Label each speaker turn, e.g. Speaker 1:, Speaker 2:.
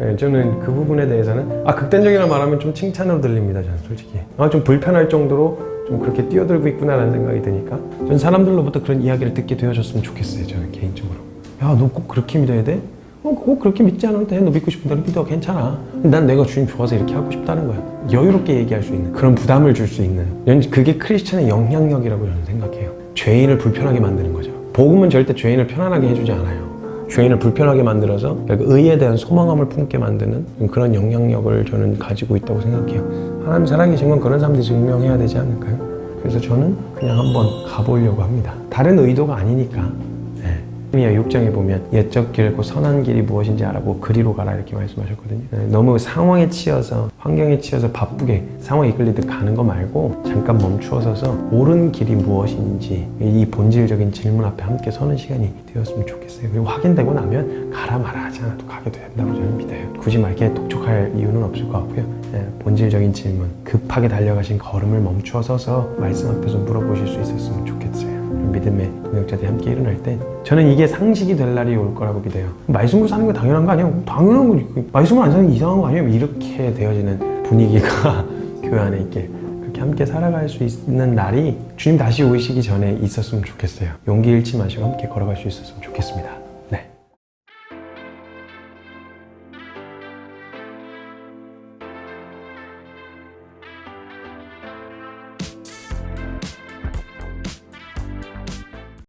Speaker 1: 예, 저는 그 부분에 대해서는 아 극단적이라 말하면 좀 칭찬으로 들립니다. 저는 솔직히 아 좀 불편할 정도로 좀 그렇게 뛰어들고 있구나라는 생각이 드니까 전 사람들로부터 그런 이야기를 듣게 되어줬으면 좋겠어요. 저는 개인적으로 야 너 꼭 그렇게 믿어야 돼? 어, 꼭 그렇게 믿지 않아도 돼. 너 믿고 싶은 대로 믿어. 괜찮아. 난 내가 주님 좋아서 이렇게 하고 싶다는 거야. 여유롭게 얘기할 수 있는 그런 부담을 줄 수 있는 연- 그게 크리스천의 영향력이라고 저는 생각해요. 죄인을 불편하게 만드는 거죠. 복음은 절대 죄인을 편안하게 해주지 않아요. 죄인을 불편하게 만들어서 그러니까 의에 대한 소망함을 품게 만드는 그런 영향력을 저는 가지고 있다고 생각해요. 하나님 살아계신 건 그런 사람들이 증명해야 되지 않을까요? 그래서 저는 그냥 한번 가보려고 합니다. 다른 의도가 아니니까. 네. 미야 6장에 보면 옛적 길고 선한 길이 무엇인지 알아보고 그리로 가라 이렇게 말씀하셨거든요. 네, 너무 상황에 치여서 환경에 치여서 바쁘게 상황에 이끌리듯 가는 거 말고 잠깐 멈추어 서서 옳은 길이 무엇인지 이 본질적인 질문 앞에 함께 서는 시간이 되었으면 좋겠어요. 그리고 확인되고 나면 가라 마라 하지 않아도 가게 된다고 저는 믿어요. 굳이 막 이렇게 독촉할 이유는 없을 것 같고요. 네, 본질적인 질문, 급하게 달려가신 걸음을 멈추어 서서 말씀 앞에서 물어보실 수 있었으면 좋겠어요. 믿음의 동역자들이 함께 일어날 때 저는 이게 상식이 될 날이 올 거라고 믿어요. 말씀으로 사는 게 당연한 거 아니에요? 당연한 거지. 말씀을 안 사는 게 이상한 거 아니에요? 이렇게 되어지는 분위기가 교회 안에 있게 그렇게 함께 살아갈 수 있는 날이 주님 다시 오시기 전에 있었으면 좋겠어요. 용기 잃지 마시고 함께 걸어갈 수 있었으면 좋겠습니다.